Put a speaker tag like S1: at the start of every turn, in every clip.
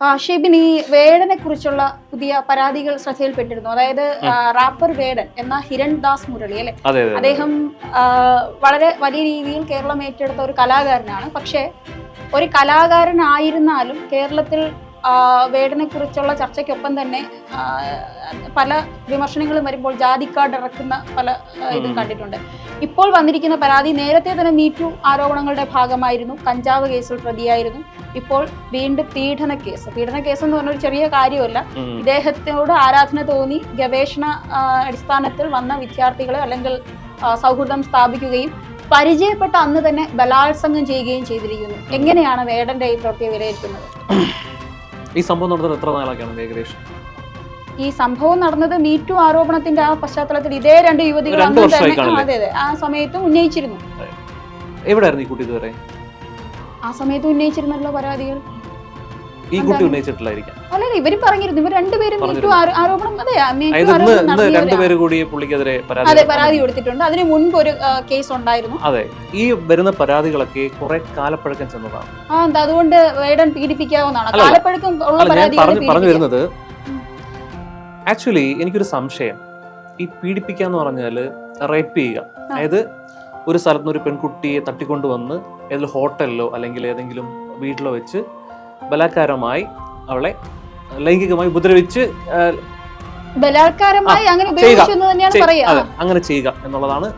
S1: ആ, ഷിബിൻ ഈ വേടനെ കുറിച്ചുള്ള പുതിയ പരാതികൾ ശ്രദ്ധയിൽപ്പെട്ടിരുന്നു. അതായത് റാപ്പർ വേടൻ എന്ന ഹിരൺ ദാസ് മുരളി അല്ലെ? അദ്ദേഹം വളരെ വലിയ രീതിയിൽ കേരളം ഏറ്റെടുത്ത ഒരു കലാകാരനാണ്. പക്ഷേ ഒരു കലാകാരനായിരുന്നാലും കേരളത്തിൽ ആ, വേടനെ കുറിച്ചുള്ള ചർച്ചയ്ക്കൊപ്പം തന്നെ പല വിമർശനങ്ങളും വരുമ്പോൾ ജാതിക്കാട് ഇറക്കുന്ന പല ഇതും കണ്ടിട്ടുണ്ട്. ഇപ്പോൾ വന്നിരിക്കുന്ന പരാതി നേരത്തെ തന്നെ നീറ്റു ആരോപണങ്ങളുടെ ഭാഗമായിരുന്നു. കഞ്ചാവ് കേസിൽ പ്രതിയായിരുന്നു. ഇപ്പോൾ വീണ്ടും പീഡന കേസ്. പീഡന കേസ് എന്ന് പറഞ്ഞൊരു ചെറിയ കാര്യമല്ല.
S2: ഇദ്ദേഹത്തോട്
S1: ഇദ്ദേഹത്തിനോട് ആരാധന തോന്നി ഗവേഷണ അടിസ്ഥാനത്തിൽ വന്ന വിദ്യാർത്ഥികളെ അല്ലെങ്കിൽ സൗഹൃദം സ്ഥാപിക്കുകയും പരിചയപ്പെട്ട അന്ന് തന്നെ ബലാത്സംഗം ചെയ്യുകയും ചെയ്തിരിക്കുന്നു. എങ്ങനെയാണ് വേടന്റെ ഈ പ്രവൃത്തിയെ വിലയിരുത്തുന്നത്?
S2: ഈ സംഭവം നടന്നത് എത്ര നാളൊക്കെയാണ് ഏകദേശം?
S1: ഈ സംഭവം നടന്നത് മീറ്റു ആരോപണത്തിന്റെ ആ പശ്ചാത്തലത്തിൽ ഇതേ രണ്ട് യുവതികൾ തന്നെ അതെ അതെ ആ സമയത്ത് ഉന്നയിച്ചിരുന്നു.
S2: എവിടെയായിരുന്നു ഈ കുട്ടി ഇതുവരെ?
S1: ആ സമയത്ത് ഉന്നയിച്ചിരുന്നല്ലോ പരാതികൾ.
S2: ഈ കുട്ടി
S1: എന്താണ്?
S2: ഉന്നയിച്ചിട്ടില്ലായിരിക്കാം
S1: അല്ലല്ല ഇവരും പറഞ്ഞിരുന്നു. ഇവർ രണ്ടുപേരും. ആരോപണം അതെ
S2: ഇന്ന് രണ്ടുപേര് കൂടി പുള്ളിക്കെതിരെ പരാതി
S1: പരാതി കൊടുത്തിട്ടുണ്ട്. അതിന് മുൻപ് ഒരു കേസ് ഉണ്ടായിരുന്നു.
S2: അതെ ഈ വരുന്ന പരാതികളൊക്കെ കുറെ കാലപ്പഴക്കം ചെന്നതാണ്.
S1: ആ അതുകൊണ്ട് വേടൻ പീഡിപ്പിക്കാവുന്നതാണ്. കാലപ്പഴക്കം ഉള്ള
S2: അല്ല പറഞ്ഞു പറഞ്ഞു വരുന്നത് ആക്ച്വലി എനിക്കൊരു സംശയം. ഈ പീഡിപ്പിക്കുക എന്ന് പറഞ്ഞാൽ റേപ്പ് ചെയ്യുക. അതായത് ഒരു സ്ഥലത്ത് നിന്ന് ഒരു പെൺകുട്ടിയെ തട്ടിക്കൊണ്ടുവന്ന് ഏതെങ്കിലും ഹോട്ടലിലോ അല്ലെങ്കിൽ ഏതെങ്കിലും വീട്ടിലോ വെച്ച് ബലാത്കാരമായി അവളെ ലൈംഗികമായി ഉപദ്രവിച്ച്
S1: ബലാത്കാരമായി അങ്ങനെ
S2: അങ്ങനെ ചെയ്യുക എന്നുള്ളതാണ്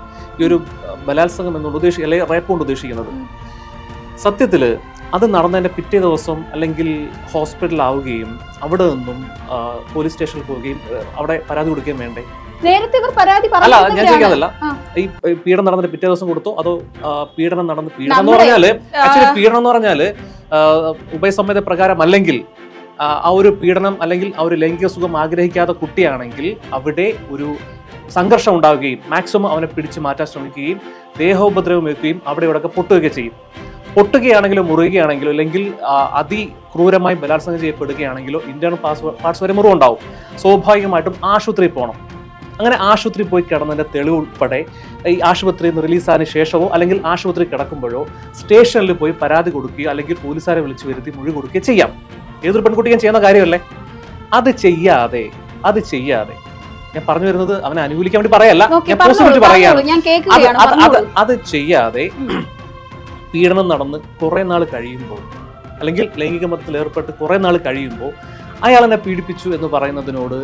S2: ഈ ഒരു ബലാത്സംഗം എന്നുള്ള ഉദ്ദേശി അല്ലെങ്കിൽ റേപ്പ് കൊണ്ട് ഉദ്ദേശിക്കുന്നത്.
S1: സത്യത്തിൽ
S2: സത്യത്തിൽ അത് നടന്നതിന്റെ പിറ്റേ ദിവസം അല്ലെങ്കിൽ ഹോസ്പിറ്റലാവുകയും അവിടെ നിന്നും പോലീസ് സ്റ്റേഷനിൽ പോവുകയും അവിടെ പരാതി കൊടുക്കുകയും വേണ്ടേ?
S1: നേരത്തെ ഇവർ പരാതി
S2: അല്ല ഞാൻ ചോദിക്കാതല്ല. ഈ പീഡനം നടന്നിട്ട് പിറ്റേ ദിവസം കൊടുത്തു? അതോ പീഡനം നടന്ന് പീഡനം എന്ന്
S1: പറഞ്ഞാൽ
S2: ആക്ച്വലി പീഡനം എന്ന് പറഞ്ഞാൽ ഉഭയസമ്മത പ്രകാരം അല്ലെങ്കിൽ ആ, ഒരു പീഡനം അല്ലെങ്കിൽ ആ ഒരു ലൈംഗിക സുഖം ആഗ്രഹിക്കാത്ത കുട്ടിയാണെങ്കിൽ അവിടെ ഒരു സംഘർഷം ഉണ്ടാവുകയും മാക്സിമം അവനെ പിടിച്ചു മാറ്റാൻ ശ്രമിക്കുകയും ദേഹോപദ്രവം വെക്കുകയും അവിടെ ഇവിടെയൊക്കെ പൊട്ടുകയൊക്കെ ചെയ്യും. പൊട്ടുകയാണെങ്കിലോ മുറിയുകയാണെങ്കിലോ അല്ലെങ്കിൽ അതിക്രൂരമായി ബലാത്സംഗം ചെയ്യപ്പെടുകയാണെങ്കിലോ ഇന്റേണൽ പാസ് പാർട്സ് വരെ മുറിവുണ്ടാവും. സ്വാഭാവികമായിട്ടും ആശുപത്രിയിൽ പോകണം അങ്ങനെ ആശുപത്രി പോയി കിടന്നതിന്റെ തെളിവ് ഉൾപ്പെടെ ഈ ആശുപത്രിയിൽ നിന്ന് റിലീസായതിനു ശേഷമോ അല്ലെങ്കിൽ ആശുപത്രി കിടക്കുമ്പോഴോ സ്റ്റേഷനിൽ പോയി പരാതി കൊടുക്കുകയോ അല്ലെങ്കിൽ പോലീസുകാരെ വിളിച്ചു വരുത്തി മൊഴി കൊടുക്കുകയോ ചെയ്യാം. ഏതൊരു പെൺകുട്ടിയും ചെയ്യുന്ന കാര്യമല്ലേ? അത് ചെയ്യാതെ അത് ചെയ്യാതെ. ഞാൻ പറഞ്ഞു വരുന്നത് അവനെ അനുകൂലിക്കാൻ വേണ്ടി പറയല്ല. ഞാൻ പോസിബിലിറ്റി പറയുകയാണ്. അത് ചെയ്യാതെ പീഡനം നടന്ന് കുറെ നാൾ കഴിയുമ്പോൾ അല്ലെങ്കിൽ ലൈംഗിക മതത്തിൽ ഏർപ്പെട്ട് കുറെ നാൾ കഴിയുമ്പോൾ അയാൾ എന്നെ പീഡിപ്പിച്ചു എന്ന് പറയുന്നതിനോട്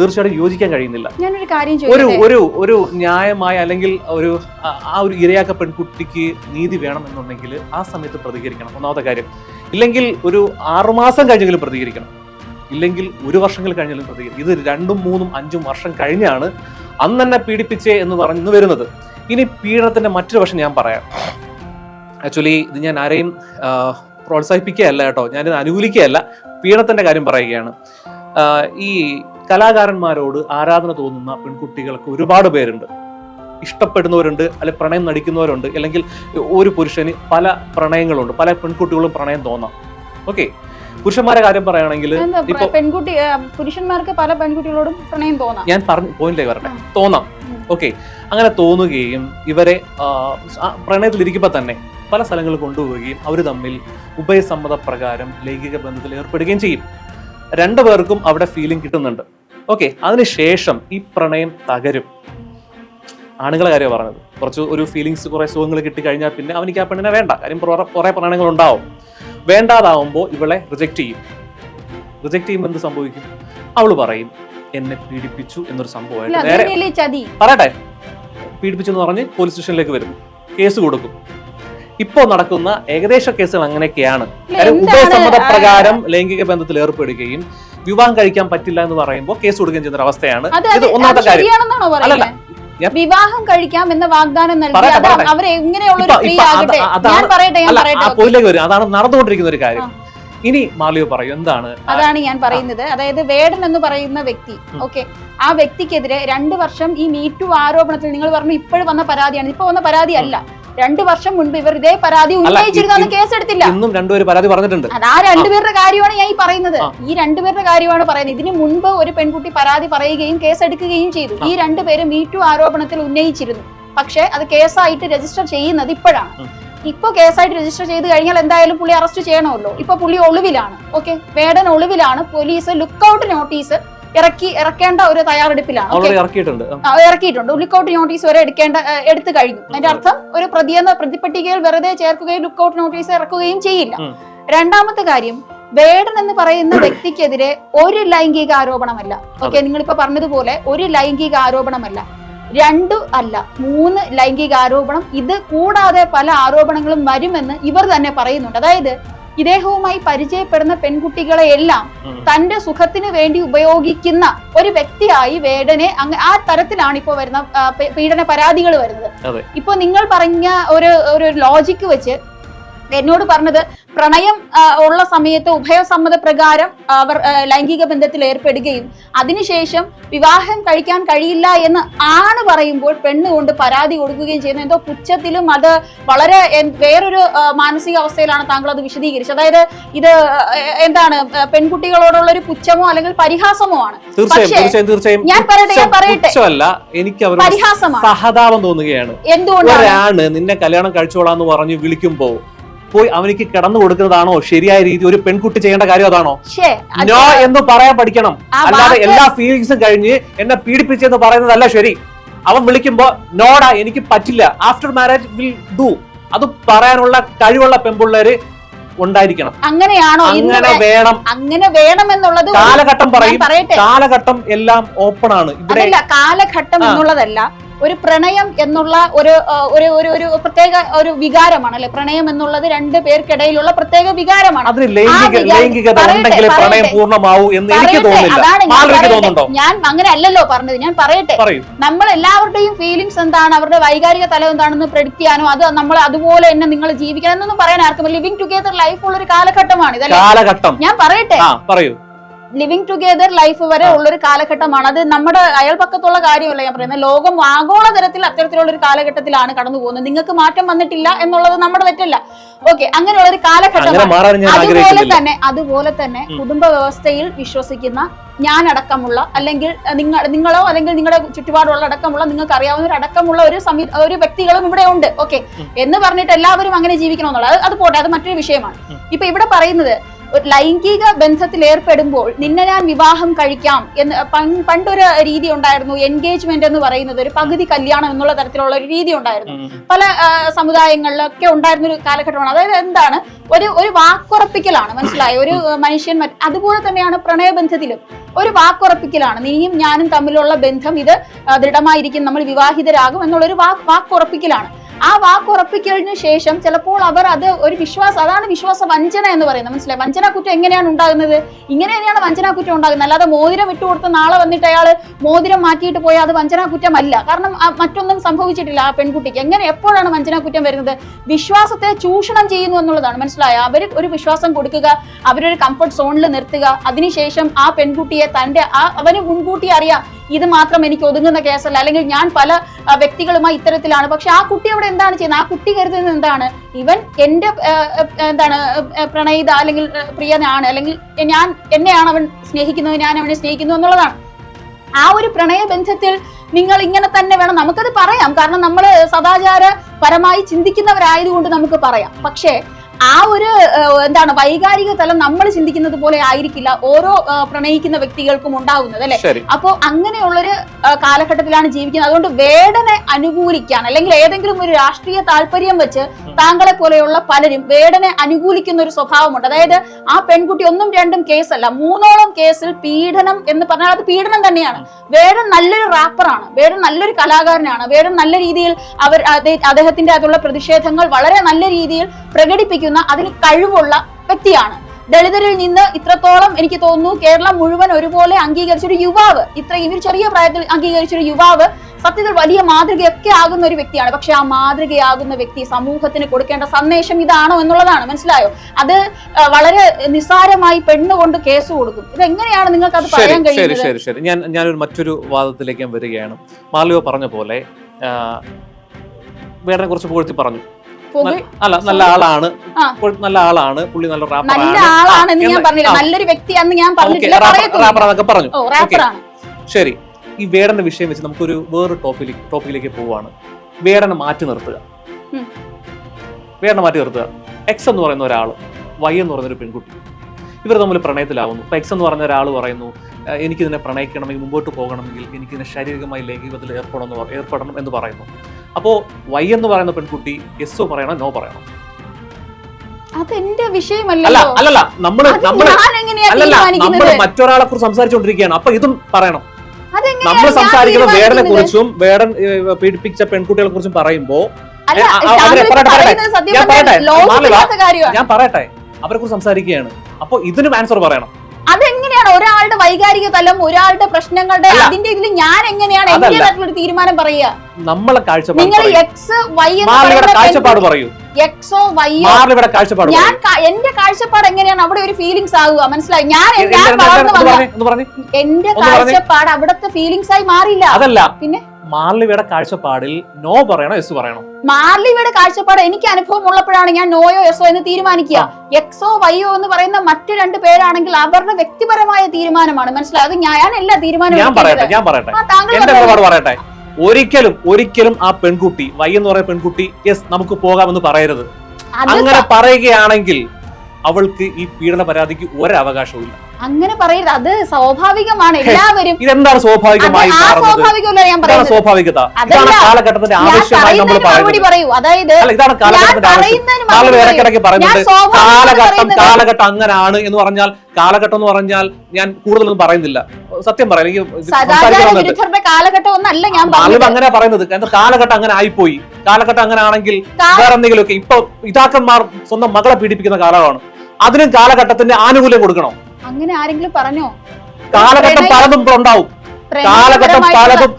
S2: തീർച്ചയായിട്ടും യോജിക്കാൻ കഴിയുന്നില്ല.
S1: ഞാനൊരു കാര്യം
S2: ഒരു ഒരു ഒരു ന്യായമായ അല്ലെങ്കിൽ ഒരു ആ- ഒരു ഇരയാക്ക പെൺകുട്ടിക്ക് നീതി വേണം എന്നുണ്ടെങ്കിൽ ആ സമയത്ത് പ്രതികരിക്കണം. ഒന്നാമത്തെ കാര്യം ഇല്ലെങ്കിൽ ഒരു ആറുമാസം കഴിഞ്ഞെങ്കിലും പ്രതികരിക്കണം. ഇല്ലെങ്കിൽ ഒരു വർഷങ്ങൾ കഴിഞ്ഞാലും പ്രതികരിക്കും ഇത് രണ്ടും മൂന്നും അഞ്ചും വർഷം കഴിഞ്ഞാണ് അന്ന് തന്നെ പീഡിപ്പിച്ചേ എന്ന് പറഞ്ഞു വരുന്നത്. ഇനി പീഡനത്തിന്റെ മറ്റൊരു വശം ഞാൻ പറയാം. ആക്ച്വലി ഇത് ഞാൻ ആരെയും പ്രോത്സാഹിപ്പിക്കുകയല്ല കേട്ടോ. ഞാനിത് അനുകൂലിക്കുകയല്ല. പീഡനത്തിന്റെ കാര്യം പറയുകയാണ്. ഈ കലാകാരന്മാരോട് ആരാധന തോന്നുന്ന പെൺകുട്ടികൾക്ക് ഒരുപാട് പേരുണ്ട്. ഇഷ്ടപ്പെടുന്നവരുണ്ട് അല്ലെ പ്രണയം നടിക്കുന്നവരുണ്ട് അല്ലെങ്കിൽ ഒരു പുരുഷന് പല പ്രണയങ്ങളുണ്ട് പല പെൺകുട്ടികളും പ്രണയം തോന്നാം. ഓക്കെ പുരുഷന്മാരെ കാര്യം പറയുകയാണെങ്കിൽ
S1: പെൺകുട്ടി പുരുഷന്മാർക്ക് പല പെൺകുട്ടികളോടും പ്രണയം തോന്നാം.
S2: ഞാൻ പറഞ്ഞു പോയിന്റിലേക്ക് വരട്ടെ. തോന്നാം. ഓക്കെ അങ്ങനെ തോന്നുകയും ഇവരെ പ്രണയത്തിലിരിക്കുമ്പോൾ തന്നെ പല സ്ഥലങ്ങളിൽ കൊണ്ടുപോവുകയും അവർ തമ്മിൽ ഉഭയസമ്മത പ്രകാരം ലൈംഗിക ബന്ധത്തിൽ ഏർപ്പെടുകയും ചെയ്യും. രണ്ടു പേർക്കും അവിടെ ഫീലിംഗ് കിട്ടുന്നുണ്ട്. ഓക്കെ അതിനുശേഷം ഈ പ്രണയം തകരും. ആണുങ്ങളെ കാര്യം പറഞ്ഞത്. കുറച്ച് ഒരു ഫീലിങ്സ് കുറെ സുഖങ്ങൾ കിട്ടി കഴിഞ്ഞാൽ പിന്നെ അവനിക്ക് ആ പെണ്ണിനെ വേണ്ട. കാര്യം കുറെ- പ്രണയങ്ങൾ ഉണ്ടാവും വേണ്ടാതാവുമ്പോൾ ഇവളെ റിജക്റ്റ് ചെയ്യും. റിജക്റ്റ് ചെയ്യുമ്പോൾ എന്ത് സംഭവിക്കും? അവൾ പറയും എന്നെ പീഡിപ്പിച്ചു എന്നൊരു സംഭവമായിട്ട് നേരെ പറയട്ടെ. പീഡിപ്പിച്ചു എന്ന് പറഞ്ഞ് പോലീസ് സ്റ്റേഷനിലേക്ക് വരും. കേസ് കൊടുക്കും. ഇപ്പോൾ നടക്കുന്ന ഏകദേശ കേസുകൾ അങ്ങനെയൊക്കെയാണ്.
S1: ആ,
S2: പ്രകാരം ലൈംഗിക ബന്ധത്തിൽ ഏർപ്പെടുകയും വിവാഹം കഴിക്കാൻ പറ്റില്ല എന്ന് പറയുമ്പോൾ കേസ് കൊടുക്കുകയും ചെയ്യുന്ന ഒരു അവസ്ഥയാണ്. ഇത് ഒന്നാമത്തെ കാര്യം. അല്ലല്ല,
S1: വിവാഹം കഴിക്കാം എന്ന വാഗ്ദാനം നൽകി എങ്ങനെയുള്ള ഒരു സ്ത്രീ ആകട്ടെ ഞാൻ പറയട്ടെ ഞാൻ പറയട്ടെ
S2: അതാണ് നടന്നുകൊണ്ടിരിക്കുന്ന ഒരു കാര്യം. ഇനി മാളിയോ പറയൂ എന്താണ്?
S1: അതാണ് ഞാൻ പറയുന്നത്. അതായത് വേടൻ എന്ന് പറയുന്ന വ്യക്തി. ഓക്കെ. ആ വ്യക്തിക്കെതിരെ രണ്ടു വർഷം ഈ മീറ്റു ആരോപണത്തിൽ നിങ്ങൾ പറഞ്ഞു ഇപ്പോഴും വന്ന പരാതിയാണ്. ഇപ്പൊ വന്ന പരാതി അല്ല. രണ്ട് വർഷം മുൻപ് ഇവർ ഇതേ പരാതി ഉന്നയിച്ചിരുന്നു കേസ്
S2: എടുത്തില്ല
S1: കേസെടുത്തില്ല.
S2: ഇന്നും രണ്ടുപേര് പരാതി പറഞ്ഞിട്ടുണ്ട്.
S1: ആ. രണ്ടുപേരുടെ കാര്യമാണ് ഞാൻ ഈ പറയുന്നത്. ഈ രണ്ടുപേരുടെ കാര്യമാണ് പറയുന്നത്. ഇതിനു മുൻപ് ഒരു പെൺകുട്ടി പരാതി പറയുകയും കേസെടുക്കുകയും ചെയ്തു. ഈ രണ്ടുപേരും മീറ്റു ആരോപണത്തിൽ ഉന്നയിച്ചിരുന്നു. പക്ഷേ അത് കേസായിട്ട് രജിസ്റ്റർ ചെയ്യുന്നത് ഇപ്പോഴാണ്. ഇപ്പൊ കേസായിട്ട് രജിസ്റ്റർ ചെയ്ത് കഴിഞ്ഞാൽ എന്തായാലും പുള്ളി അറസ്റ്റ് ചെയ്യണമല്ലോ. ഇപ്പൊ പുള്ളി ഒളിവിലാണ്. ഓക്കെ? വേടൻ ഒളിവിലാണ്. പോലീസ് ലുക്കൌട്ട് നോട്ടീസ് ഇറക്കി ഇറക്കേണ്ട ഒരു തയ്യാറെടുപ്പിലാണ്.
S2: ഇറക്കിയിട്ടുണ്ട്.
S1: ഇറക്കിയിട്ടുണ്ട്. ലുക്കൌട്ട് നോട്ടീസ് വരെ എടുക്കേണ്ട എടുത്തു കഴിഞ്ഞു. അതിന്റെ അർത്ഥം ഒരു പ്രതിയെന്ന പ്രതിപട്ടികയിൽ വെറുതെ ചേർക്കുകയും ലുക്കൌട്ട് നോട്ടീസ് ഇറക്കുകയും ചെയ്യില്ല. രണ്ടാമത്തെ കാര്യം വേടൻ എന്ന് പറയുന്ന വ്യക്തിക്കെതിരെ ഒരു ലൈംഗിക ആരോപണമല്ല. ഓക്കെ നിങ്ങളിപ്പോ പറഞ്ഞതുപോലെ ഒരു ലൈംഗിക ആരോപണമല്ല. രണ്ടു അല്ല മൂന്ന് ലൈംഗിക ആരോപണം. ഇത് കൂടാതെ പല ആരോപണങ്ങളും വരുമെന്ന് ഇവർ തന്നെ പറയുന്നുണ്ട്. അതായത് ഇദ്ദേഹവുമായി പരിചയപ്പെടുന്ന പെൺകുട്ടികളെ എല്ലാം തന്റെ സുഖത്തിന് വേണ്ടി ഉപയോഗിക്കുന്ന ഒരു വ്യക്തിയായി വേടനെ അങ്ങ് ആ തരത്തിലാണ് ഇപ്പോൾ വരുന്ന പീഡന പരാതികൾ വരുന്നത്. ഇപ്പൊ നിങ്ങൾ പറഞ്ഞ ഒരു ഒരു ലോജിക്ക് വെച്ച് എന്നോട് പറഞ്ഞത് പ്രണയം ഉള്ള സമയത്ത് ഉഭയസമ്മത പ്രകാരം അവർ ലൈംഗിക ബന്ധത്തിൽ ഏർപ്പെടുകയും അതിനുശേഷം വിവാഹം കഴിക്കാൻ കഴിയില്ല എന്ന് ആണ് പറയുമ്പോൾ പെണ്ണ് കൊണ്ട് പരാതി കൊടുക്കുകയും ചെയ്യുന്ന എന്തോ പുച്ഛത്തിലും അത് വളരെ വേറൊരു മാനസികാവസ്ഥയിലാണ് താങ്കൾ അത് വിശദീകരിച്ചത്. അതായത് ഇത് എന്താണ് പെൺകുട്ടികളോടുള്ള ഒരു പുച്ഛമോ അല്ലെങ്കിൽ പരിഹാസമോ ആണ്.
S2: തീർച്ചയായും
S1: ഞാൻ പറയട്ടെ ഞാൻ പറയട്ടെ.
S2: എനിക്ക്
S1: പരിഹാസമാണ്.
S2: സഹതാപം തോന്നുകയാണ്.
S1: എന്തുകൊണ്ടാണ്?
S2: നിന്നെ കല്യാണം കഴിച്ചോളാന്ന് പറഞ്ഞു വിളിക്കുമ്പോ പോയി അവനിക്ക് കിടന്നു കൊടുക്കുന്നതാണോ? ശരിയായ രീതി ഒരു പെൺകുട്ടി ചെയ്യേണ്ട കാര്യം അതാണോ? നോ എന്ന് പറയാൻ പഠിക്കണം. അല്ലാതെ എല്ലാ ഫീലിങ്സും കഴിഞ്ഞ് എന്നെ പീഡിപ്പിച്ചെന്ന് പറയുന്നതല്ല ശരി. അവൻ വിളിക്കുമ്പോ നോടാ എനിക്ക് പറ്റില്ല. ആഫ്റ്റർ മാരേജ് വിൽ ഡു അത് പറയാനുള്ള കഴിവുള്ള പെൺപിള്ളേര് ഉണ്ടായിരിക്കണം.
S1: അങ്ങനെയാണോ
S2: അങ്ങനെ വേണം.
S1: അങ്ങനെ വേണം എന്നുള്ളത്
S2: കാലഘട്ടം പറയും. കാലഘട്ടം എല്ലാം ഓപ്പൺ ആണ്.
S1: കാലഘട്ടം എന്നുള്ളതല്ല ഒരു പ്രണയം എന്നുള്ള ഒരു ഒരു ഒരു ഒരു പ്രത്യേക ഒരു വികാരമാണ് അല്ലെ? പ്രണയം എന്നുള്ളത് രണ്ട് പേർക്കിടയിലുള്ള പ്രത്യേക വികാരമാണ്. അതാണ് ഞാൻ അങ്ങനെ അല്ലല്ലോ പറഞ്ഞത്. ഞാൻ പറയട്ടെ.
S2: പറയൂ.
S1: നമ്മൾ എല്ലാവരുടെയും ഫീലിങ്സ് എന്താണ്? അവരുടെ വൈകാരിക തലം എന്താണെന്ന് പ്രെഡിക്ട് ചെയ്യാനോ അത് നമ്മൾ അതുപോലെ തന്നെ നിങ്ങൾ ജീവിക്കണം എന്നൊന്നും പറയാൻ ആർക്കും ലിവിങ് ടുഗെദർ ലൈഫ് ഉള്ള ഒരു കാലഘട്ടമാണ്. ഇതല്ലേ? ഞാൻ പറയട്ടെ.
S2: പറയൂ.
S1: ലിവിങ് ടുഗെദർ ലൈഫ് വരെ. ഉള്ളൊരു കാലഘട്ടമാണ്. അത് നമ്മുടെ അയൽപക്കത്തുള്ള കാര്യമല്ല ഞാൻ പറയുന്നത്. ലോകം ആഗോള തരത്തിൽ അത്തരത്തിലുള്ള ഒരു കാലഘട്ടത്തിലാണ് കടന്നു പോകുന്നത് നിങ്ങൾക്ക് മാറ്റം വന്നിട്ടില്ല എന്നുള്ളത് നമ്മുടെ തെറ്റല്ല. ഓക്കെ അങ്ങനെയുള്ള ഒരു കാലഘട്ടമാണ് അതുപോലെ തന്നെ അതുപോലെ തന്നെ കുടുംബ വ്യവസ്ഥയിൽ വിശ്വസിക്കുന്ന ഞാൻ അടക്കമുള്ള അല്ലെങ്കിൽ നിങ്ങൾ നിങ്ങളോ അല്ലെങ്കിൽ നിങ്ങളുടെ ചുറ്റുപാടുള്ള അടക്കമുള്ള നിങ്ങൾക്ക് അറിയാവുന്ന ഒരു അടക്കമുള്ള ഒരു സമി ഒരു വ്യക്തികളും ഇവിടെ ഉണ്ട്. ഓക്കെ എന്ന് പറഞ്ഞിട്ട് എല്ലാവരും അങ്ങനെ ജീവിക്കണമെന്നുള്ളത്. അത് പോട്ടെ അത് മറ്റൊരു വിഷയമാണ്. ഇപ്പൊ ഇവിടെ പറയുന്നത് ഒരു ലൈംഗിക ബന്ധത്തിൽ ഏർപ്പെടുമ്പോൾ നിന്നെ ഞാൻ വിവാഹം കഴിക്കാം എന്ന് പണ്ടൊരു രീതി ഉണ്ടായിരുന്നു എൻഗേജ്മെന്റ് എന്ന് പറയുന്നത് ഒരു പകുതി കല്യാണം എന്നുള്ള തരത്തിലുള്ള ഒരു രീതി ഉണ്ടായിരുന്നു. പല സമുദായങ്ങളിലൊക്കെ ഉണ്ടായിരുന്ന ഒരു കാലഘട്ടമാണ്. അതായത് എന്താണ്? ഒരു ഒരു വാക്കുറപ്പിക്കലാണ് മനസ്സിലായ? ഒരു മനുഷ്യൻ അതുപോലെ തന്നെയാണ് പ്രണയബന്ധത്തിലും. ഒരു വാക്കുറപ്പിക്കലാണ്. നീയും ഞാനും തമ്മിലുള്ള ബന്ധം ഇത് ദൃഢമായിരിക്കും നമ്മൾ വിവാഹിതരാകും എന്നുള്ളൊരു വാക്ക് വാക്കുറപ്പിക്കലാണ്. ആ വാക്ക് ഉറപ്പിക്കലിന് ശേഷം ചിലപ്പോൾ അവർ അത് ഒരു വിശ്വാസം അതാണ് വിശ്വാസ വഞ്ചന എന്ന് പറയുന്നത്. മനസ്സിലായി? വഞ്ചന കുറ്റം എങ്ങനെയാണ് ഉണ്ടാകുന്നത്? ഇങ്ങനെ തന്നെയാണ് വഞ്ചന കുറ്റം ഉണ്ടാകുന്നത്. അല്ലാതെ മോതിരം ഇട്ട് കൊടുത്ത് നാളെ വന്നിട്ട് അയാൾ മോതിരം മാറ്റിയിട്ട് പോയാൽ അത് വഞ്ചന കുറ്റമല്ല കാരണം മറ്റൊന്നും സംഭവിച്ചിട്ടില്ല ആ പെൺകുട്ടിക്ക്. എങ്ങനെ എപ്പോഴാണ് വഞ്ചന കുറ്റം വരുന്നത്? വിശ്വാസത്തെ ചൂഷണം ചെയ്യുന്നു എന്നുള്ളതാണ്. മനസ്സിലായ? അവർ ഒരു വിശ്വാസം കൊടുക്കുക അവരൊരു കംഫർട്ട് സോണിൽ നിർത്തുക. അതിനുശേഷം ആ പെൺകുട്ടിയെ തന്റെ ആ അവന് മുൻകൂട്ടി അറിയാം ഇത് മാത്രം എനിക്ക് ഒതുങ്ങുന്ന കേസല്ല. അല്ലെങ്കിൽ ഞാൻ പല വ്യക്തികളുമായി ഇത്തരത്തിലാണ്. പക്ഷെ ആ കുട്ടി അവിടെ എന്താണ് ചെയ്യുന്നത്? ആ കുട്ടി കരുതുന്നത് എന്താണ്? ഇവൻ എന്റെ എന്താണ് പ്രണയിത അല്ലെങ്കിൽ പ്രിയനാണ്. അല്ലെങ്കിൽ ഞാൻ എന്നെയാണ് അവൻ സ്നേഹിക്കുന്നത് ഞാൻ അവനെ സ്നേഹിക്കുന്നു എന്നുള്ളതാണ്. ആ ഒരു പ്രണയ ബന്ധത്തിൽ നിങ്ങൾ ഇങ്ങനെ തന്നെ വേണം. നമുക്കത് പറയാം. കാരണം നമ്മൾ സദാചാരപരമായി ചിന്തിക്കുന്നവരായതുകൊണ്ട് നമുക്ക് പറയാം. പക്ഷേ ആ ഒരു എന്താണ് വൈകാരിക തലം നമ്മൾ ചിന്തിക്കുന്നത് പോലെ ആയിരിക്കില്ല ഓരോ പ്രണയിക്കുന്ന വ്യക്തികൾക്കും ഉണ്ടാവുന്നത് അല്ലെ? അപ്പോൾ അങ്ങനെയുള്ളൊരു കാലഘട്ടത്തിലാണ് ജീവിക്കുന്നത്. അതുകൊണ്ട് വേടനെ അനുകൂലിക്കാൻ അല്ലെങ്കിൽ ഏതെങ്കിലും ഒരു രാഷ്ട്രീയ താല്പര്യം വെച്ച് താങ്കളെ പോലെയുള്ള പലരും വേടനെ അനുകൂലിക്കുന്ന ഒരു സ്വഭാവമുണ്ട്. അതായത് ആ പെൺകുട്ടി ഒന്നും രണ്ടും കേസല്ല. മൂന്നോളം കേസിൽ പീഡനം എന്ന് പറഞ്ഞാൽ അത് പീഡനം തന്നെയാണ്. വേടൻ നല്ലൊരു റാപ്പറാണ് വേടൻ നല്ലൊരു കലാകാരനാണ്. വേടൻ നല്ല രീതിയിൽ അവർ അദ്ദേ- അദ്ദേഹത്തിന്റെ അതുള്ള പ്രതിഷേധങ്ങൾ വളരെ നല്ല രീതിയിൽ പ്രകടിപ്പിക്കുന്ന അതിന് കഴിവുള്ള വ്യക്തിയാണ്. ദളിതരിൽ നിന്ന് ഇത്രത്തോളം എനിക്ക് തോന്നുന്നു കേരളം മുഴുവൻ ഒരുപോലെ അംഗീകരിച്ചൊരു യുവാവ് ഇത്ര ഒരു ചെറിയ പ്രായത്തിൽ അംഗീകരിച്ചൊരു യുവാവ് സത്യത്തിൽ വലിയ മാതൃകയൊക്കെ ആകുന്ന ഒരു വ്യക്തിയാണ്. പക്ഷെ ആ മാതൃകയാകുന്ന വ്യക്തി സമൂഹത്തിന് കൊടുക്കേണ്ട സന്ദേശം ഇതാണോ എന്നുള്ളതാണ്. മനസ്സിലായോ? അത് വളരെ നിസ്സാരമായി പെണ്ണുകൊണ്ട് കേസ് കൊടുക്കും. ഇത് എങ്ങനെയാണ് നിങ്ങൾക്ക് അത് പറയാൻ
S2: ശരി
S1: കഴിയുന്നത്?
S2: ശരി ശരി. ഞാൻ ഞാനൊരു മറ്റൊരു വാദത്തിലേക്ക് ഞാൻ വരികയാണ്. മാലിയോ പറഞ്ഞ പോലെ വേറെ കുറച്ച് പുകഴ്ത്തി പറഞ്ഞു. അല്ല നല്ല ആളാണ്. നല്ല ആളാണ്. പുള്ളി നല്ല റാപ്പറാണ്.
S1: നല്ലൊരു വ്യക്തിയാണെന്ന് ഞാൻ പറയത്തുമില്ല.
S2: റാപ്പറാന്നൊക്കെ പറഞ്ഞു. ശരി. ഈ വേടന വിഷയം വെച്ച് നമുക്കൊരു വേറൊരു ടോപ്പിലേക്ക് ടോപ്പിക്കിലേക്ക് പോവാണ്. വേടനെ മാറ്റി നിർത്തുക. വേടന മാറ്റി നിർത്തുക. എക്സ് എന്ന് പറയുന്ന ഒരാൾ വൈ എന്ന് പറയുന്ന ഒരു പെൺകുട്ടി. ഇവർ തമ്മിൽ പ്രണയത്തിലാവുന്നു. ഇപ്പൊ എക്സ് എന്ന് പറഞ്ഞ ഒരാൾ പറയുന്നു എനിക്ക് എനിക്കിതിനെ പ്രണയിക്കണമെങ്കിൽ മുമ്പോട്ട് പോകണമെങ്കിൽ എനിക്കിതിനെ ശാരീരികമായി ലൈംഗികത്തിൽ ഏർപ്പെടണം ഏർപ്പെടണം എന്ന് പറയുന്നു. അപ്പോൾ വൈ എന്ന് പറയുന്ന പെൺകുട്ടി എസ് പറയണം നോ പറയണം.
S1: അതെന്റെ
S2: അല്ല
S1: വിഷയമല്ലല്ലോ
S2: അല്ലല്ല നമ്മൾ
S1: നമ്മൾ
S2: മറ്റൊരാളെ കുറിച്ച് സംസാരിച്ചുകൊണ്ടിരിക്കുകയാണ് അപ്പൊ ഇതും പറയണം. നമ്മൾ സംസാരിക്കുന്ന വേടനെ? കുറിച്ചും വേടൻ പീഡിപ്പിച്ച പെൺകുട്ടികളെ കുറിച്ചും പറയുമ്പോ അവരെ പറയട്ടെ, ഞാൻ പറയട്ടെ, ഞാൻ പറയട്ടെ. അവരെ കുറിച്ച് സംസാരിക്കുകയാണ്. അപ്പൊ ഇതിനും ആൻസർ പറയണം.
S1: അതെങ്ങനെയാണ്? ഒരാളുടെ വൈകാരിക തലം ഒരാളുടെ പ്രശ്നങ്ങളുടെ. അതിന്റെ ഇതിൽ ഞാൻ എങ്ങനെയാണ്?
S2: അതല്ല.
S1: ഒരു തീരുമാനം പറയുക?
S2: നമ്മളെ കാഴ്ചപ്പാട്
S1: നിങ്ങൾ എക്സ് വൈ
S2: കാഴ്ചപ്പാട് പറയൂ.
S1: എക്സോ വൈയോ
S2: കാഴ്ചപ്പാട്
S1: ഞാൻ എന്റെ കാഴ്ചപ്പാട് എങ്ങനെയാണ്? അവിടെ ഒരു ഫീലിങ്സ് ആകുക. മനസ്സിലായി? ഞാൻ വളർന്നു വന്ന എന്റെ കാഴ്ചപ്പാട് അവിടത്തെ ഫീലിങ്സ് ആയി മാറിയില്ല.
S2: അതല്ല.
S1: പിന്നെ?
S2: മാർലിയുടെ കാഴ്ചപ്പാടിൽ നോ പറയണോ എസ് പറയണോ?
S1: മാർലിയുടെ കാഴ്ചപ്പാട് എനിക്ക് അനുഭവം ഉള്ളപ്പോഴാണ് ഞാൻ നോയോ എസോ എന്ന് തീരുമാനിക്കുക. എക്സോ വൈയോ എന്ന് പറയുന്ന മറ്റു രണ്ട് പേരാണെങ്കിൽ അവരുടെ വ്യക്തിപരമായ തീരുമാനമാണ്. മനസ്സിലായത് ഞാൻ എല്ലാ തീരുമാനം
S2: ഞാൻ പറയട്ടെ ഞാൻ പറയട്ടെ. എന്റെ നിലപാട് പറയട്ടെ. ഒരിക്കലും ഒരിക്കലും ആ പെൺകുട്ടി വൈ എന്ന് പറയുന്ന പെൺകുട്ടി യെസ് നമുക്ക് പോകാമെന്ന് പറയരുത്. അങ്ങനെ പറയുകയാണെങ്കിൽ അവൾക്ക് ഈ പീഡന പരാതിക്ക് ഒരവകാശവും ഇല്ല
S1: അങ്ങനെ പറയരുത്. അത് സ്വാഭാവികമാണ്. എല്ലാവരും
S2: ഇതെന്താണ് സ്വാഭാവികമായി
S1: സ്വാഭാവികമല്ല ഞാൻ പറയുന്നത്.
S2: സ്വാഭാവികത. ഇതാണ് കാലഘട്ടത്തിന്റെ ആവശ്യമായി നമ്മൾ പറയുന്നത്.
S1: പറയൂ. അതായത്
S2: ഇതാണ്
S1: ഞാൻ
S2: കാലഘട്ടത്തിന്റെ ആവശ്യം.
S1: പറയുന്നതിന്
S2: മാൾ
S1: മറുപടി പറയൂ.
S2: ഇടയ്ക്കിടയ്ക്ക്
S1: ഞാൻ
S2: പറയുന്നുണ്ട്
S1: സ്വാഭാവികമാണ്
S2: കാലഘട്ടം കാലഘട്ടം അങ്ങനാണ് എന്ന് പറഞ്ഞാൽ കാലഘട്ടം എന്ന് പറഞ്ഞാൽ ഞാൻ കൂടുതലൊന്നും പറയുന്നില്ല. സത്യം പറയാം എനിക്ക്
S1: കാലഘട്ടം ഒന്നല്ല ഞാൻ
S2: അങ്ങനെ പറയുന്നത്. എന്താ കാലഘട്ടം അങ്ങനെ ആയിപ്പോയി. കാലഘട്ടം അങ്ങനെ ആണെങ്കിൽ വേറെ എന്തെങ്കിലുമൊക്കെ ഇപ്പൊ പിതാക്കന്മാർ സ്വന്തം മകളെ പീഡിപ്പിക്കുന്ന കാലമാണ്. അതിനും കാലഘട്ടത്തിന്റെ ആനുകൂല്യം കൊടുക്കണം?
S1: അങ്ങനെ ആരെങ്കിലും പറഞ്ഞോ?
S2: കാലഘട്ടം പലതും ഉണ്ടാവും. കാലഘട്ടം പലതും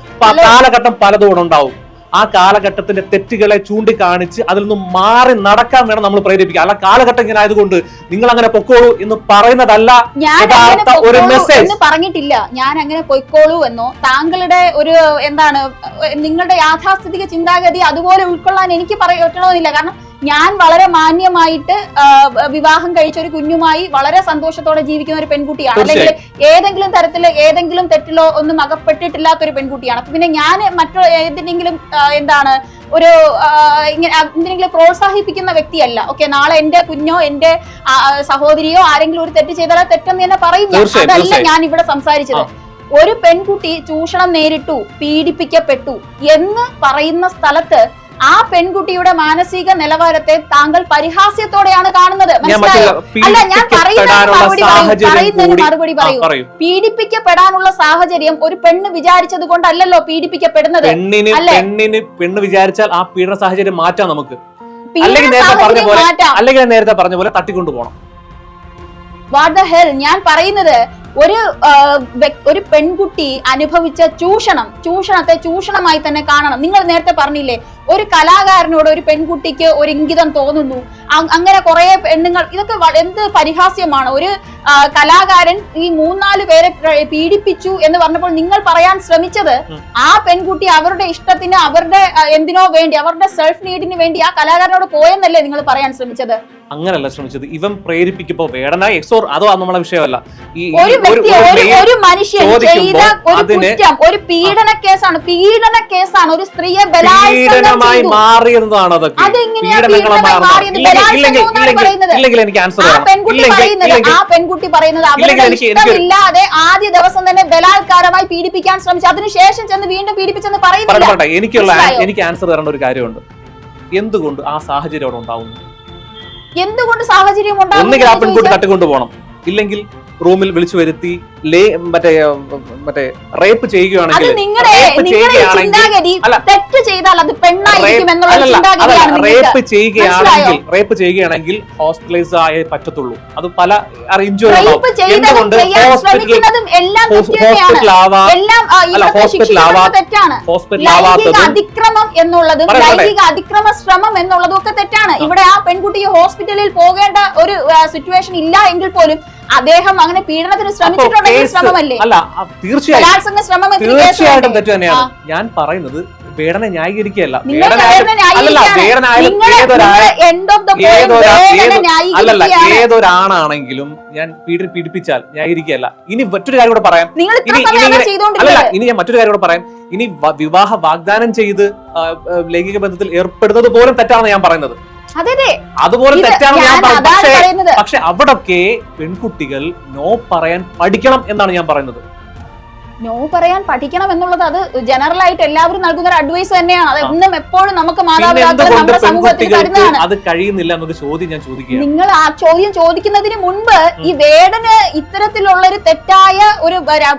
S2: കാലഘട്ടം പലതും ഉണ്ടാവും. ആ കാലഘട്ടത്തിന്റെ തെറ്റുകളെ ചൂണ്ടിക്കാണിച്ച് അതിൽ നിന്നും മാറി നടക്കാൻ വേണം നമ്മൾ പ്രേരിപ്പിക്കുക. അല്ല കാലഘട്ടം ഇങ്ങനെ ആയതുകൊണ്ട് നിങ്ങൾ അങ്ങനെ പൊക്കോളൂ എന്ന് പറയുന്നതല്ല യഥാർത്ഥ ഒരു
S1: മെസ്സേജ് പറഞ്ഞിട്ടില്ല. ഞാൻ അങ്ങനെ പൊയ്ക്കോളൂ എന്നോ താങ്കളുടെ ഒരു എന്താണ് നിങ്ങളുടെ യാഥാസ്ഥിതിക ചിന്താഗതി അതുപോലെ ഉൾക്കൊള്ളാൻ എനിക്ക് പറയണമെന്നില്ല കാരണം ഞാൻ വളരെ മാന്യമായിട്ട് വിവാഹം കഴിച്ച ഒരു കുഞ്ഞുമായി വളരെ സന്തോഷത്തോടെ ജീവിക്കുന്ന ഒരു പെൺകുട്ടിയാണ്. അല്ലെങ്കിൽ ഏതെങ്കിലും തരത്തിൽ ഏതെങ്കിലും തെറ്റിലോ ഒന്നും അകപ്പെട്ടിട്ടില്ലാത്ത ഒരു പെൺകുട്ടിയാണ്. അപ്പൊ പിന്നെ ഞാൻ മറ്റു ഏതിനെങ്കിലും എന്താണ് ഒരു ഇങ്ങനെ എന്തിനെങ്കിലും പ്രോത്സാഹിപ്പിക്കുന്ന വ്യക്തിയല്ല. ഓക്കെ നാളെ എന്റെ കുഞ്ഞോ എന്റെ സഹോദരിയോ ആരെങ്കിലും ഒരു തെറ്റ് ചെയ്താൽ തെറ്റെന്ന് തന്നെ പറയും. അതല്ല ഞാൻ ഇവിടെ സംസാരിച്ചത്. ഒരു പെൺകുട്ടി ചൂഷണം നേരിട്ടു പീഡിപ്പിക്കപ്പെട്ടു എന്ന് പറയുന്ന സ്ഥലത്ത് ആ പെൺകുട്ടിയുടെ മാനസിക നിലവാരത്തെ താങ്കൾ പരിഹാസ്യത്തോടെയാണ് കാണുന്നത്. മനസ്സിലായോ? അല്ല ഞാൻ പറയുന്നതിന് മറുപടി പറയൂ. പീഡിപ്പിക്കപ്പെടാനുള്ള സാഹചര്യം ഒരു പെണ്ണ് വിചാരിച്ചത് കൊണ്ടല്ലല്ലോ പീഡിപ്പിക്കപ്പെടുന്നത്.
S2: പെണ്ണിന്? പെണ്ണ് വിചാരിച്ചാൽ ആ പീഡന സാഹചര്യം മാറ്റാം നമുക്ക്. അല്ലെങ്കിൽ നേരത്തെ പറഞ്ഞ പോലെ
S1: തട്ടിക്കൊണ്ടുപോകണം
S2: അല്ലെങ്കിൽ നേരത്തെ പറഞ്ഞ പോലെ തട്ടിക്കൊണ്ടു പോകണം
S1: വാട്ട് ദ ഹെൽ ഞാൻ പറയുന്നത് ഒരു ഒരു പെൺകുട്ടി അനുഭവിച്ച ചൂഷണം ചൂഷണത്തെ ചൂഷണമായി തന്നെ കാണണം. നിങ്ങൾ നേരത്തെ പറഞ്ഞില്ലേ ഒരു കലാകാരനോട് ഒരു പെൺകുട്ടിക്ക് ഒരു ഇംഗിതം തോന്നുന്നു. അങ്ങനെ കുറെ പെണ്ണുങ്ങൾ ഇതൊക്കെ എന്ത് പരിഹാസ്യമാണ്? ഒരു കലാകാരൻ ഈ മൂന്നാൽ പേരെ പീഡിപ്പിച്ചു എന്ന് പറഞ്ഞപ്പോൾ നിങ്ങൾ പറയാൻ ശ്രമിച്ചത് ആ പെൺകുട്ടി അവരുടെ ഇഷ്ടത്തിന് അവരുടെ എന്തിനോ വേണ്ടി അവരുടെ സെൽഫ് നീഡിന് വേണ്ടി ആ കലാകാരനോട് പോയെന്നല്ലേ നിങ്ങൾ പറയാൻ ശ്രമിച്ചത്?
S2: അങ്ങനല്ല ശ്രമിച്ചത്. ഇവൻ പ്രേരിപ്പിക്കുമ്പോ വേടനായി എക്സോർ അതോ നമ്മളെ വിഷയമല്ല. ഈ
S1: ഒരു മനുഷ്യൻ ചെയ്ത ഒരു കുറ്റം ഒരു പീഡന കേസാണ്. പീഡന കേസാണ്. ഒരു സ്ത്രീയെ
S2: പീഡനമായി മാറിയതാണ് അതൊക്കെ? ഇല്ലെങ്കിൽ
S1: പറയുന്നത്.
S2: എനിക്ക് ആൻസർ
S1: ആ പെൺകുട്ടി പറയുന്നത് പറയുന്നത് ഇഷ്ടമില്ലാതെ ആദ്യ ദിവസം തന്നെ ബലാത്കാരമായി പീഡിപ്പിക്കാൻ ശ്രമിച്ചു. അതിനുശേഷം ചെന്ന് വീണ്ടും പീഡിപ്പിച്ചെന്ന്
S2: പറയട്ടെ എനിക്കുള്ള എനിക്ക് ആൻസർ തരേണ്ട ഒരു കാര്യമുണ്ട്. എന്തുകൊണ്ട് ആ സാഹചര്യം അവിടെ ഉണ്ടാവുന്നു?
S1: എന്തുകൊണ്ട് സാഹചര്യം ഉണ്ടാകും
S2: ഒന്നുകിൽ ആ പെൺകുട്ടി തട്ടിക്കൊണ്ടു പോകണം ഇല്ലെങ്കിൽ റൂമിൽ വിളിച്ചു വരുത്തി ലേ മറ്റേ മറ്റേ റേപ്പ് ചെയ്യുകയാണെങ്കിൽ റേപ്പ് ചെയ്യുകയാണെങ്കിൽ റേപ്പ് ചെയ്യുകയാണെങ്കിൽ ഹോസ്പിറ്റലൈസ് ആയേ പറ്റത്തുള്ളൂ. അത് പല ഇഞ്ചുറി എന്തുകൊണ്ട്? ഹോസ്പിറ്റൽ ഹോസ്പിറ്റൽ ആവാ ആവാ- ഹോസ്പിറ്റൽ ആവാത്തത്
S1: അതിക്രമം എന്നുള്ളതും ലൈംഗിക അതിക്രമ ശ്രമം എന്നുള്ളതും ഒക്കെ തെറ്റാണ്. ഇവിടെ ആ പെൺകുട്ടി ഹോസ്പിറ്റലിൽ പോകേണ്ട ഒരു സിറ്റുവേഷൻ ഇല്ല എങ്കിൽ പോലും അദ്ദേഹം അങ്ങനെ പീഡനത്തിന് ശ്രമിച്ചിട്ടുണ്ടെങ്കിൽ ശ്രമമല്ലേ?
S2: അല്ല തീർച്ചയായും. തീർച്ചയായിട്ടും തെറ്റു തന്നെയാണ് ഞാൻ പറയുന്നത് പീഡനം ന്യായീകരിക്കുകയല്ല. അല്ലല്ല ഏതൊരാണാണെങ്കിലും ഞാൻ പീഡി പീഡിപ്പിച്ചാൽ ന്യായീകരിക്കുകയല്ല. ഇനി മറ്റൊരു കാര്യം കൂടെ പറയാം. ഇനി-
S1: സമയം
S2: ഇനി അല്ലല്ല ഞാൻ മറ്റൊരു കാര്യം കൂടെ പറയാം. ഇനി വിവാഹ വാഗ്ദാനം ചെയ്ത് ലൈംഗിക ബന്ധത്തിൽ ഏർപ്പെടുന്നത് പോലും തെറ്റാണെന്ന് ഞാൻ പറയുന്നത്. അതുപോലെ തെറ്റാണ് ഞാൻ
S1: പറയുന്നത്.
S2: പക്ഷെ അവിടൊക്കെ പെൺകുട്ടികൾ നോ പറയാൻ പഠിക്കണം എന്നാണ് ഞാൻ പറയുന്നത്.
S1: നോ പറയാൻ പഠിക്കണം എന്നുള്ളത് അത് ജനറൽ ആയിട്ട് എല്ലാവരും നൽകുന്ന ഒരു അഡ്വൈസ് തന്നെയാണ്. അത് എന്നും എപ്പോഴും നമുക്ക് മാതാപിതാക്കൾ നമ്മുടെ സമൂഹത്തിൽ തരുന്നതാണ്.
S2: അത് കഴിയുന്നില്ല എന്നൊരു ചോദ്യം ഞാൻ
S1: നിങ്ങൾ ആ ചോദ്യം ചോദിക്കുന്നതിന് മുൻപ് ഈ വേടന് ഇത്തരത്തിലുള്ള ഒരു തെറ്റായ ഒരു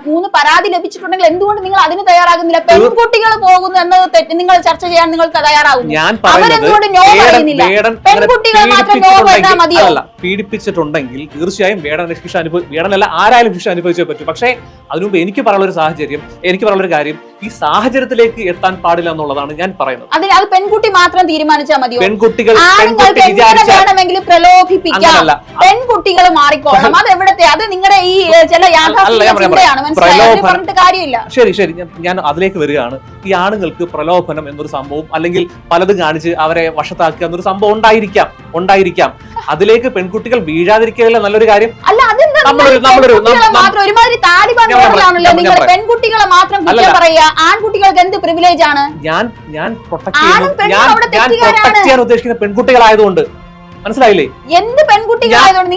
S1: മൂന്ന് പരാതി ലഭിച്ചിട്ടുണ്ടെങ്കിൽ എന്തുകൊണ്ട് നിങ്ങൾ അതിന് തയ്യാറാകുന്നില്ല? പെൺകുട്ടികൾ പോകുന്നു എന്നത് തെറ്റ് നിങ്ങൾ ചർച്ച ചെയ്യാൻ നിങ്ങൾക്ക് തയ്യാറാകുന്നു അവരെന്തുകൊണ്ട് നോ പറയുന്നില്ല? പെൺകുട്ടികൾ മാത്രം നോ പറഞ്ഞാൽ മതിയോ?
S2: പീഡിപ്പിച്ചിട്ടുണ്ടെങ്കിൽ തീർച്ചയായും വേടന ശിക്ഷ അനുഭവ വേടനല്ല ആരായാലും ശിക്ഷ അനുഭവിച്ചേ പറ്റും. പക്ഷേ അതിനുമുമ്പ് എനിക്ക് പറയാനുള്ള ഒരു സാഹചര്യം. എനിക്ക് പറയാനുള്ള ഒരു കാര്യം ഈ സാഹചര്യത്തിലേക്ക് എത്താൻ പാടില്ല എന്നുള്ളതാണ് ഞാൻ പറയുന്നത്.
S1: അതിന് അത് പെൺകുട്ടി മാത്രം തീരുമാനിച്ചാൽ മതി
S2: പെൺകുട്ടികൾ
S1: വേണമെങ്കിലും പ്രലോഭിപ്പിക്കാം. പെൺകുട്ടികൾ മാറിക്കോളണം. അത് എവിടത്തെ? അത് നിങ്ങളുടെ ഈ ചില കാര്യമില്ല.
S2: ശരി ശരി. ഞാൻ അതിലേക്ക് വരികയാണ്. ഈ ആണുങ്ങൾക്ക് പ്രലോഭനം എന്നൊരു സംഭവം അല്ലെങ്കിൽ പലതും കാണിച്ച് അവരെ വശത്താക്കുക എന്നൊരു സംഭവം ഉണ്ടായിരിക്കാം. ഉണ്ടായിരിക്കാം. അതിലേക്ക് പെൺകുട്ടികൾ വീഴാതിരിക്കുകയല്ല നല്ലൊരു കാര്യം.
S1: അല്ല അതെന്താ?
S2: നമ്മളൊരു നമ്മളൊരു
S1: പെൺകുട്ടികളെ മാത്രം ഒരുമാതിരി താലിബാൻ
S2: ഞാൻ പറയാം,
S1: പെൺകുട്ടികളെ മാത്രം ആൺകുട്ടികൾക്ക് എന്ത് പ്രിവിലേജ് ആണ്?
S2: ഞാൻ ഞാൻ പ്രൊട്ടക്ട് ചെയ്യാൻ ഉദ്ദേശിക്കുന്ന പെൺകുട്ടികളായതുകൊണ്ട്. മനസ്സിലായില്ലേ?
S1: എന്ത് പെൺകുട്ടികളായതുകൊണ്ട്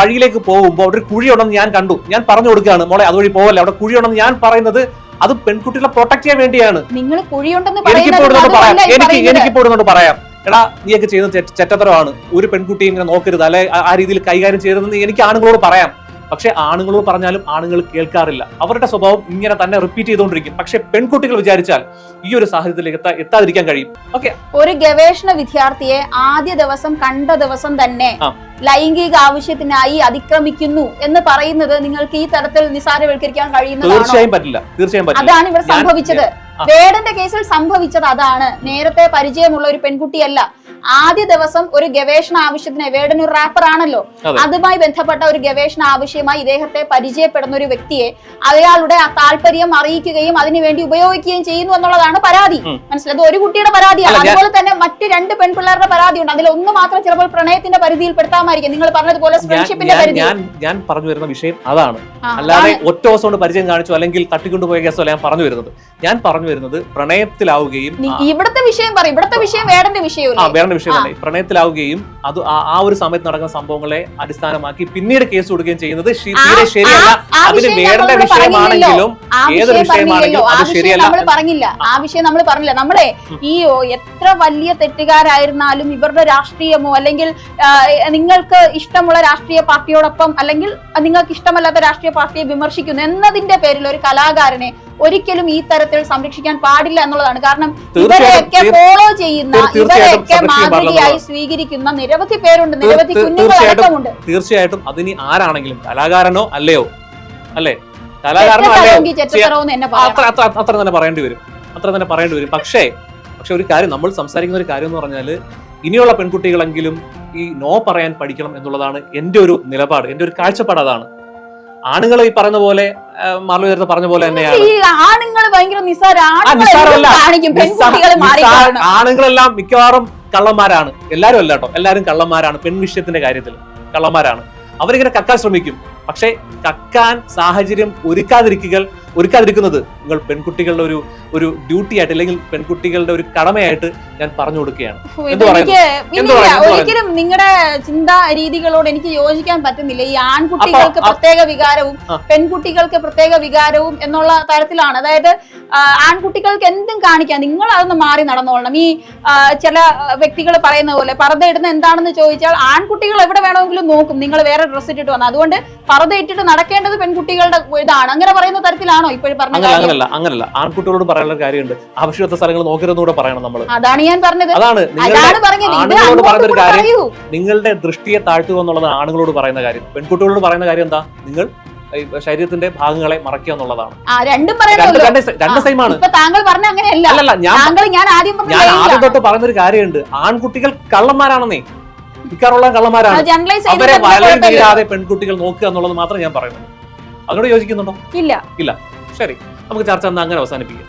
S2: വഴിയിലേക്ക് പോകുമ്പോൾ അവിടെ ഒരു കുഴിയുണ്ടെന്ന് ഞാൻ കണ്ടു. ഞാൻ പറഞ്ഞു കൊടുക്കുകയാണ് മോളെ അതുവഴി പോവല്ലേ? അവിടെ കുഴി ഉണ്ടെന്ന് ഞാൻ പറയുന്നത് അത് പെൺകുട്ടികളെ പ്രൊട്ടക്ട് ചെയ്യാൻ വേണ്ടിയാണ്.
S1: നിങ്ങൾ കുഴിയുണ്ടെന്ന്
S2: എനിക്ക്
S1: പറയുന്നത്
S2: ഇപ്പോഴും പറയാം. എനിക്ക്
S1: പറയുന്നത്.
S2: എനിക്ക് ഇപ്പോഴും പറയാം. എടാ നീയൊക്കെ ചെയ്യുന്ന ചെറ്റത്തരമാണ് ഒരു പെൺകുട്ടിയെ ഇങ്ങനെ നോക്കരുത്. അല്ലെ ആ- ആ രീതിയിൽ കൈകാര്യം ചെയ്യരുതെന്ന് എനിക്ക് ആണുങ്ങളോട് പറയാം. പക്ഷെ ആണുങ്ങളോട് പറഞ്ഞാലും ആണുങ്ങൾ കേൾക്കാറില്ല. അവരുടെ സ്വഭാവം ഇങ്ങനെ തന്നെ റിപ്പീറ്റ് ചെയ്തുകൊണ്ടിരിക്കും. പക്ഷെ പെൺകുട്ടികൾ വിചാരിച്ചാൽ ഈ ഒരു സാഹചര്യത്തിലേക്ക് എത്താ എത്താതിരിക്കാൻ കഴിയും. ഓക്കെ
S1: ഒരു ഗവേഷണ വിദ്യാർത്ഥിയെ ആദ്യ ദിവസം കണ്ട ദിവസം തന്നെ ലൈംഗിക ആവശ്യത്തിനായി അതിക്രമിക്കുന്നു എന്ന് പറയുന്നത് നിങ്ങൾക്ക് ഈ തരത്തിൽ നിസാരവൽക്കരിക്കാൻ കഴിയുന്നതാണോ?
S2: തീർച്ചയായും പറ്റില്ല. തീർച്ചയായും പറ്റില്ല.
S1: അതാണ് ഇവിടെ സംഭവിച്ചത്. വേടന്റെ കേസിൽ സംഭവിച്ചത് അതാണ്. നേരത്തെ പരിചയമുള്ള ഒരു പെൺകുട്ടിയല്ല. ആദ്യ ദിവസം ഒരു ഗവേഷണ ആവശ്യത്തിന് വേടൻ ഒരു റാപ്പർ ആണല്ലോ. അതുമായി ബന്ധപ്പെട്ട ഒരു ഗവേഷണ ആവശ്യമായി ഇദ്ദേഹത്തെ പരിചയപ്പെടുന്ന ഒരു വ്യക്തിയെ അയാളുടെ ആ താല്പര്യം അറിയിക്കുകയും അതിനുവേണ്ടി ഉപയോഗിക്കുകയും ചെയ്യുന്നു എന്നുള്ളതാണ് പരാതി. മനസ്സിലായത് ഒരു കുട്ടിയുടെ പരാതിയാണ്. അതുപോലെ തന്നെ മറ്റു രണ്ട് പെൺപിള്ളേരുടെ പരാതിയുണ്ട്. അതിൽ ഒന്ന് മാത്രം ചിലപ്പോൾ പ്രണയത്തിന്റെ പരിധിയിൽ പെടുത്താമായിരിക്കും നിങ്ങൾ പറഞ്ഞതുപോലെ
S2: ഞാൻ-
S1: ഫ്രണ്ട്ഷിപ്പിന്റെ പരിധി.
S2: ഞാൻ പറഞ്ഞു വരുന്ന വിഷയം അതാണ്. അല്ലാതെ ഒറ്റ ദിവസം കൊണ്ട് പരിചയം കാണിച്ചു അല്ലെങ്കിൽ തട്ടിക്കൊണ്ടുപോയ കേസോ ഞാൻ പറഞ്ഞു വരുന്നത്. ഞാൻ പറഞ്ഞു വരുന്നത് പ്രണയത്തിലാവുകയും
S1: ഇവിടുത്തെ വിഷയം പറയും ഇവിടുത്തെ വിഷയം വേടന്റെ
S2: ആ.
S1: വിഷയമല്ലേ
S2: പ്രണയത്തിലാവുകയും അത് ആ- ഒരു സമയത്ത് നടക്കുന്ന സംഭവങ്ങളെ അടിസ്ഥാനമാക്കി പിന്നീട് കേസ് കൊടുക്കുകയും ചെയ്യുന്നത് തീരെ ശരിയല്ല. അതിന് വേണ്ട വിഷയമാണെങ്കിലും
S1: ഏത്
S2: ഏതൊരു
S1: വിഷയം
S2: വിഷയമാണെങ്കിലും അത് ശരിയല്ല.
S1: നമ്മൾ പറഞ്ഞില്ല. ആ വിഷയം നമ്മൾ പറഞ്ഞില്ല. നമ്മളെ ഈ എത്ര വലിയ തെറ്റുകാരായിരുന്നാലും ഇവരുടെ രാഷ്ട്രീയമോ അല്ലെങ്കിൽ നിങ്ങൾക്ക് ഇഷ്ടമുള്ള രാഷ്ട്രീയ പാർട്ടിയോടൊപ്പം അല്ലെങ്കിൽ നിങ്ങൾക്ക് ഇഷ്ടമല്ലാത്ത രാഷ്ട്രീയ പാർട്ടിയെ വിമർശിക്കുന്നു എന്നതിന്റെ പേരിൽ ഒരു കലാകാരനെ ഒരിക്കലും ഈ തരത്തിൽ സംരക്ഷിക്കാൻ പാടില്ല എന്നുള്ളതാണ്. കാരണം ഇവരെയൊക്കെ ഫോളോ ചെയ്യുന്ന ഇവരെയൊക്കെ മാതൃകയായി സ്വീകരിക്കുന്ന നിരവധി പേരുണ്ട് നിരവധി കുഞ്ഞുങ്ങളുണ്ട്
S2: തീർച്ചയായിട്ടും. അതിന് ആരാണെങ്കിലും കലാകാരനോ അല്ലയോ അല്ലേ? കലാകാരനോ അല്ലയോ? അത്ര തന്നെ പറയേണ്ടി വരും. അത്ര തന്നെ പറയേണ്ടി വരും. പക്ഷേ പക്ഷെ ഒരു കാര്യം നമ്മൾ സംസാരിക്കുന്ന ഒരു കാര്യം എന്ന് പറഞ്ഞാൽ ഇനിയുള്ള പെൺകുട്ടികളെങ്കിലും ഈ നോ പറയാൻ പഠിക്കണം എന്നുള്ളതാണ് എന്റെ ഒരു നിലപാട് എന്റെ ഒരു കാഴ്ചപ്പാട് അതാണ്. ആണുങ്ങൾ ഈ പറയുന്ന പോലെ മാർലു നേരത്തെ പറഞ്ഞ പോലെ തന്നെയാണ്.
S1: ആണുങ്ങൾ ഭയങ്കര
S2: നിസ്സാരമല്ല. ആണുങ്ങളെല്ലാം മിക്കവാറും കള്ളന്മാരാണ്. എല്ലാരും അല്ല കേട്ടോ. എല്ലാരും കള്ളന്മാരാണ്. പെൺവിഷയത്തിന്റെ കാര്യത്തിൽ കള്ളന്മാരാണ്. അവരിങ്ങനെ കക്കാൻ ശ്രമിക്കും. പക്ഷേ കക്കാൻ സാഹചര്യം ഒരുക്കാതിരിക്കുക ഒരുക്കാതിരിക്കുന്നത് നിങ്ങൾ പെൺകുട്ടികളുടെ ഒരു ഒരു ഡ്യൂട്ടി ആയിട്ട് അല്ലെങ്കിൽ പെൺകുട്ടികളുടെ ഒരു കടമയായിട്ട് ഞാൻ പറഞ്ഞു കൊടുക്കുകയാണ്.
S1: ഒരിക്കലും നിങ്ങളുടെ ചിന്താ രീതികളോട് എനിക്ക് യോജിക്കാൻ പറ്റുന്നില്ല. ഈ ആൺകുട്ടികൾക്ക് പ്രത്യേക വികാരവും പെൺകുട്ടികൾക്ക് പ്രത്യേക വികാരവും എന്നുള്ള തരത്തിലാണ്. അതായത് ആൺകുട്ടികൾക്ക് എന്തും കാണിക്കാം. നിങ്ങൾ അതൊന്ന് മാറി നടന്നോളണം. ഈ ചില വ്യക്തികൾ പറയുന്ന പോലെ പറത ഇടുന്ന എന്താണെന്ന് ചോദിച്ചാൽ ആൺകുട്ടികൾ എവിടെ വേണമെങ്കിലും നോക്കും. നിങ്ങൾ വേറെ ഡ്രസ്സ് ഇട്ടിട്ട് വന്നത് അതുകൊണ്ട് പറത ഇട്ടിട്ട് നടക്കേണ്ടത് പെൺകുട്ടികളുടെ ഇതാണ്. അങ്ങനെ പറയുന്ന തരത്തിലാണോ ഇപ്പോഴും പറഞ്ഞ
S2: അങ്ങനെ അങ്ങനല്ല അങ്ങനല്ല. ആൺകുട്ടികളോട് പറയാനുള്ള കാര്യമുണ്ട്. ആവശ്യമില്ലാത്ത സ്ഥലങ്ങൾ നോക്കരുതെന്നൂടെ പറയണം നമ്മൾ
S1: അതാണ് ഞാൻ പറഞ്ഞത്.
S2: അതാണ്.
S1: പറഞ്ഞത്.
S2: ആണുങ്ങളോട് പറയുന്ന ഒരു കാര്യം നിങ്ങളുടെ ദൃഷ്ടിയെ താഴ്ത്തുക എന്നുള്ളത് ആണുങ്ങളോട് പറയുന്ന കാര്യം. പെൺകുട്ടികളോട് പറയുന്ന കാര്യം എന്താ? നിങ്ങൾ ശരീരത്തിന്റെ ഭാഗങ്ങളെ മറക്കുക എന്നുള്ളതാണ്.
S1: രണ്ടും
S2: സെയിമാണ്
S1: താങ്കൾ പറഞ്ഞ അങ്ങനെയല്ല.
S2: ഞാൻ
S1: ആദ്യം.
S2: തൊട്ട് പറഞ്ഞൊരു കാര്യമുണ്ട്. ആൺകുട്ടികൾ കള്ളന്മാരാണെന്നേ. മിക്കാറുള്ള കള്ളന്മാരാണ്. അവരെ വലയം
S1: കുഴപ്പമില്ല.
S2: പെൺകുട്ടികൾ നോക്കുക എന്നുള്ളത് മാത്രം ഞാൻ പറയുന്നു അതിനോട് യോജിക്കുന്നുണ്ടോ?
S1: ഇല്ല.
S2: ശരി നമുക്ക് ചർച്ച അന്ന് അങ്ങനെ അവസാനിപ്പിക്കാം.